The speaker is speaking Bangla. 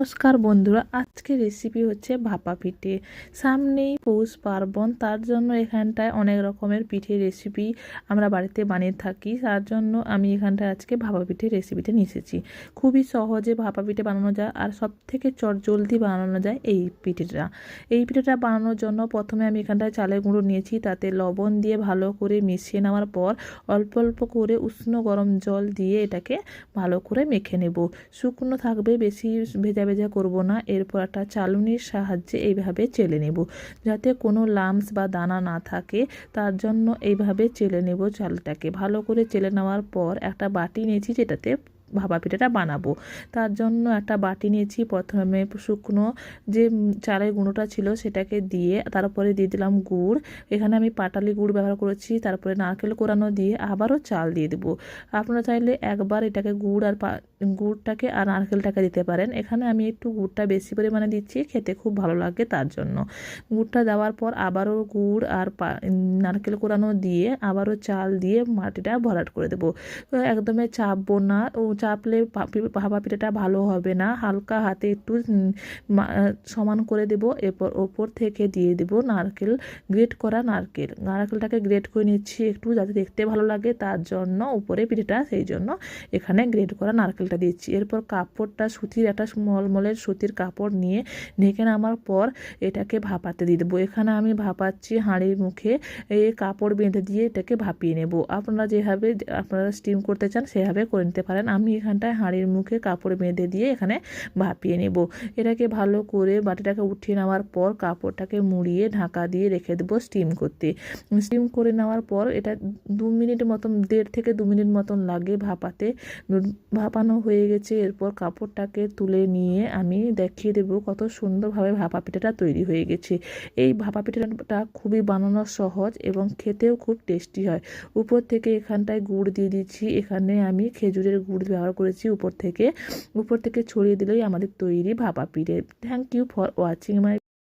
নমস্কার বন্ধুরা আজকে রেসিপি হচ্ছে ভাপা পিঠে। সামনেই পৌষ পার্বণ, তার জন্য এখানটায় অনেক রকমের পিঠে রেসিপি আমরা বাড়িতে বানিয়ে থাকি। তার জন্য আমি এখানটায় আজকে ভাপা পিঠে রেসিপিটা নিয়ে এসেছি খুবই সহজে ভাপা পিঠে বানানো যায় আর সব থেকে চট জলদি বানানো যায় এই পিঠেটা। এই পিঠেটা বানানোর জন্য প্রথমে আমি এখানটায় চালের গুঁড়ো নিয়েছি, তাতে লবণ দিয়ে ভালো করে মিশিয়ে নেওয়ার পর অল্প অল্প করে উষ্ণ গরম জল দিয়ে এটাকে ভালো করে মেখে নেব। শুকনো থাকবে, বেশি ভেজা ভেজা করব না এরপর একটা চালুনির সাহায্যে এইভাবে চেলে নেব। যাতে কোনো লামস বা দানা না থাকে, তার জন্য এইভাবে চেলে নেব চালটাকে। ভালো করে চেলে নেওয়ার পর একটা বাটি নিয়েছি যেটাতে ভাপা পিঠাটা বানাবো। তার জন্য একটা বাটি নিয়েছি, প্রথমে শুকনো যে চালের গুঁড়োটা ছিল সেটাকে দিয়ে তারপরে দিয়ে দিলাম গুড়। এখানে আমি পাটালি গুড় ব্যবহার করেছি, তারপরে নারকেল কোরানো দিয়ে আবারও চাল দিয়ে দেবো। আপনারা চাইলে একবার এটাকে গুড় আর গুড়টাকে আর নারকেলটাকে দিতে পারেন। এখানে আমি একটু গুড়টা বেশি পরিমাণে দিচ্ছি, খেতে খুব ভালো লাগে তার জন্য। গুড়টা দেওয়ার পর আবারও গুড় আর নারকেল কোরানো দিয়ে আবারও চাল দিয়ে মাটিটা ভরাট করে দেবো। একদমই চাপবো না ও চাপলে ভাপা পিঠাটা ভালো হবে না। হালকা হাতে একটু সমান করে দেব। এরপর ওপর থেকে দিয়ে দেব নারকেল, গ্রেট করা নারকেল। নারকেলটাকে গ্রেট করে নিচ্ছি একটু যাতে দেখতে ভালো লাগে তার জন্য। উপরে পিঠেটা সেই জন্য এখানে গ্রেট করা নারকেলটা দিচ্ছি। এরপর কাপড়টা সুতির একটা মলমলের সুতির কাপড় নিয়ে ঢেকে নামার পর এটাকে ভাপাতে দিয়ে দেবো। এখানে আমি ভাপাচ্ছি হাঁড়ির মুখে। এই কাপড় বেঁধে দিয়ে এটাকে ভাপিয়ে নেব। আপনারা যেভাবে আপনারা স্টিম করতে চান সেভাবে করে নিতে পারেন। আমি এখানটায় হাঁড়ির মুখে কাপড় বেঁধে দিয়ে এখানে ভাপিয়ে নেব। এটাকে ভালো করে বাটিটাকে উঠিয়ে নেওয়ার পর কাপড়টাকে মুড়িয়ে ঢাকা দিয়ে রেখে দেবো স্টিম করতে। স্টিম করে নেওয়ার পর এটা দু মিনিট মতন, দেড় থেকে দু মিনিট মতন লাগে ভাপাতে। ভাপানো হয়ে গেছে, এরপর কাপড়টাকে তুলে নিয়ে আমি দেখিয়ে দেবো কত সুন্দরভাবে ভাপা পিঠাটা তৈরি হয়ে গেছে। এই ভাপা পিঠাটা খুবই বানানো সহজ এবং খেতেও খুব টেস্টি হয়। উপর থেকে এখানটায় গুড় দিয়ে দিচ্ছি। এখানে আমি খেজুরের গুড় ব্যবহার করেছি উপর থেকে। উপর থেকে ছড়িয়ে দিলেই আমাদের তৈরি ভাপা পিঠে thank you for watching my